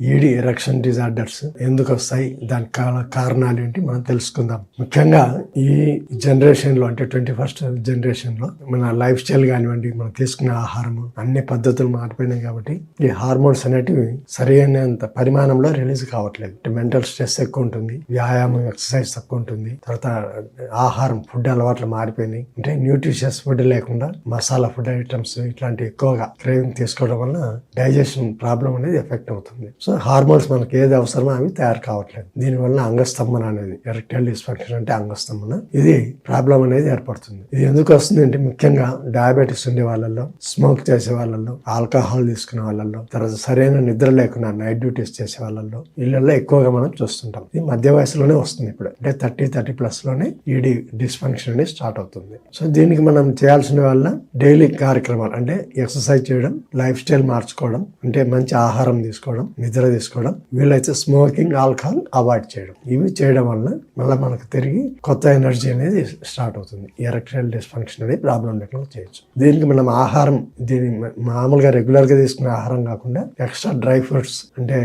ఈడి erection disorders ఎందుకు వస్తాయి? దాని కారణాలు ఏంటి? మనం తెలుసుకుందాం. ముఖ్యంగా ఈ జనరేషన్లో అంటే ట్వంటీ ఫస్ట్ జనరేషన్లో మన లైఫ్ స్టైల్ కానివ్వండి మనం తీసుకునే ఆహారం అన్ని పద్ధతులు మారిపోయినాయి కాబట్టి ఈ హార్మోన్స్ అనేటివి సరైనంత పరిమాణంలో రిలీజ్ కావట్లేదు. అంటే మెంటల్ స్ట్రెస్ ఎక్కువ ఉంటుంది వ్యాయామం ఎక్సర్సైజ్ తక్కువ ఉంటుంది తర్వాత ఆహారం ఫుడ్ అలవాట్లు మారిపోయినాయి. అంటే న్యూట్రిషియస్ ఫుడ్ లేకుండా మసాలా ఫుడ్ ఐటమ్స్ ఇట్లాంటి ఎక్కువగా క్రేవింగ్ తీసుకోవడం వల్ల డైజెషన్ ప్రాబ్లం అనేది ఎఫెక్ట్ అవుతుంది. సో హార్మోన్స్ మనకి ఏది అవసరమో అవి తయారు కావట్లేదు. దీనివల్ల అంగస్తంభన అనేది ఎరెక్టైల్ డిస్ఫంక్షన్ అంటే అంగస్తంభన ఇది ప్రాబ్లం అనేది ఏర్పడుతుంది. ఇది ఎందుకు వస్తుంది అంటే ముఖ్యంగా డయాబెటీస్ ఉండే వాళ్ళల్లో స్మోక్ చేసే వాళ్ళల్లో ఆల్కహాల్ తీసుకునే వాళ్ళల్లో తర్వాత సరైన నిద్ర లేకుండా నైట్ డ్యూటీస్ చేసే వాళ్ళల్లో వీళ్ళల్లో ఎక్కువగా మనం చూస్తుంటాం. ఇది మధ్య వయసులోనే వస్తుంది ఇప్పుడు. అంటే థర్టీ థర్టీ ప్లస్లోనే ఈడి డిస్ఫంక్షన్ అనేది స్టార్ట్ అవుతుంది. సో దీనికి మనం చేయాల్సిన వల్ల డైలీ కార్యక్రమాలు అంటే ఎక్సర్సైజ్ చేయడం లైఫ్ స్టైల్ మార్చుకోవడం అంటే మంచి ఆహారం తీసుకోవడం నిద్ర తీసుకోవడం. వీళ్ళైతే స్మోకింగ్ ఆల్కహాల్ అవాయిడ్ చేయడం. ఇవి చేయడం వల్ల మళ్ళీ మనకు తిరిగి కొత్త ఎనర్జీ అనేది స్టార్ట్ అవుతుంది. ఎరెక్టైల్ డిస్ఫంక్షన్ అనేది ప్రాబ్లం లేకుండా చేయొచ్చు. దీనికి మనం ఆహారం దీని మామూలుగా రెగ్యులర్గా తీసుకునే ఆహారం కాకుండా ఎక్స్ట్రా డ్రై ఫ్రూట్స్ అంటే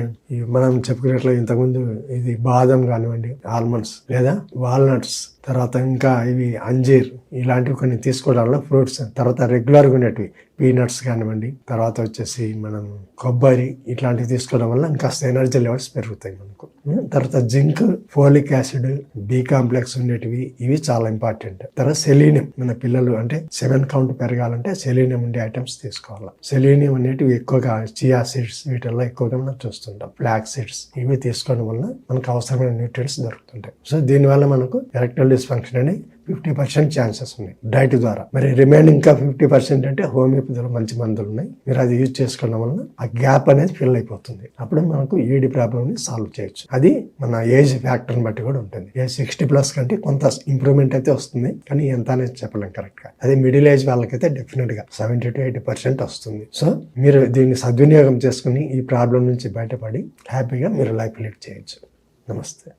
మనం చెప్పుకున్నట్లు ఇంతకుముందు ఇది బాదం కానివ్వండి ఆల్మండ్స్ లేదా వాల్నట్స్ తర్వాత ఇంకా ఇవి అంజీర్ ఇలాంటివి కొన్ని తీసుకోవడం వల్ల ఫ్రూట్స్ తర్వాత రెగ్యులర్గా ఉండేటివి పీనట్స్ కానివ్వండి తర్వాత వచ్చేసి మనం కొబ్బరి ఇట్లాంటివి తీసుకోవడం వల్ల ఇంకా ఎనర్జీ లెవెల్స్ పెరుగుతాయి మనకు. తర్వాత zinc folic acid B complex ఉండేటివి ఇవి చాలా ఇంపార్టెంట్. తర్వాత సెలీనియం మన పిల్లలు అంటే సెవెన్ కౌంట్ పెరగాలంటే సెలీనియం ఉండే ఐటమ్స్ తీసుకోవాలి. సెలీనియం అనేటివి ఎక్కువగా చియా సీడ్స్ వీటిల్లో ఎక్కువగా మనం చూస్తుంటాం. ఫ్లాక్ సీడ్స్ ఇవి తీసుకోవడం వల్ల మనకు అవసరమైన న్యూట్రియంట్స్ దొరుకుతుంటాయి. సో దీనివల్ల మనకు ఎరెక్టల్ డిస్ఫంక్షన్ అని ఫిఫ్టీ పర్సెంట్ ఛాన్సెస్ ఉన్నాయి. డైట్ ద్వారా. మరి రిమైనింగ్ ఇంకా ఫిఫ్టీ పర్సెంట్ అంటే హోమియోపతిలో మంచి మందులు ఉన్నాయి. మీరు అది యూజ్ చేసుకోవడం వలన ఆ గ్యాప్ అనేది ఫిల్ అయిపోతుంది. అప్పుడు మనకు ఈడి ప్రాబ్లమ్ని సాల్వ్ చేయొచ్చు. అది మన ఏజ్ ఫ్యాక్టర్ని బట్టి కూడా ఉంటుంది. ఏజ్ సిక్స్టీ ప్లస్ కంటే కొంత ఇంప్రూవ్మెంట్ అయితే వస్తుంది. కానీ ఎంత అనేది చెప్పలేం కరెక్ట్గా అదే మిడిల్ ఏజ్ వాళ్ళకైతే డెఫినెట్గా సెవెంటీ టు ఎయిటీ పర్సెంట్ వస్తుంది. సో మీరు దీన్ని సద్వినియోగం చేసుకుని ఈ ప్రాబ్లం నుంచి బయటపడి హ్యాపీగా మీరు లైఫ్ లీడ్ చేయొచ్చు. నమస్తే.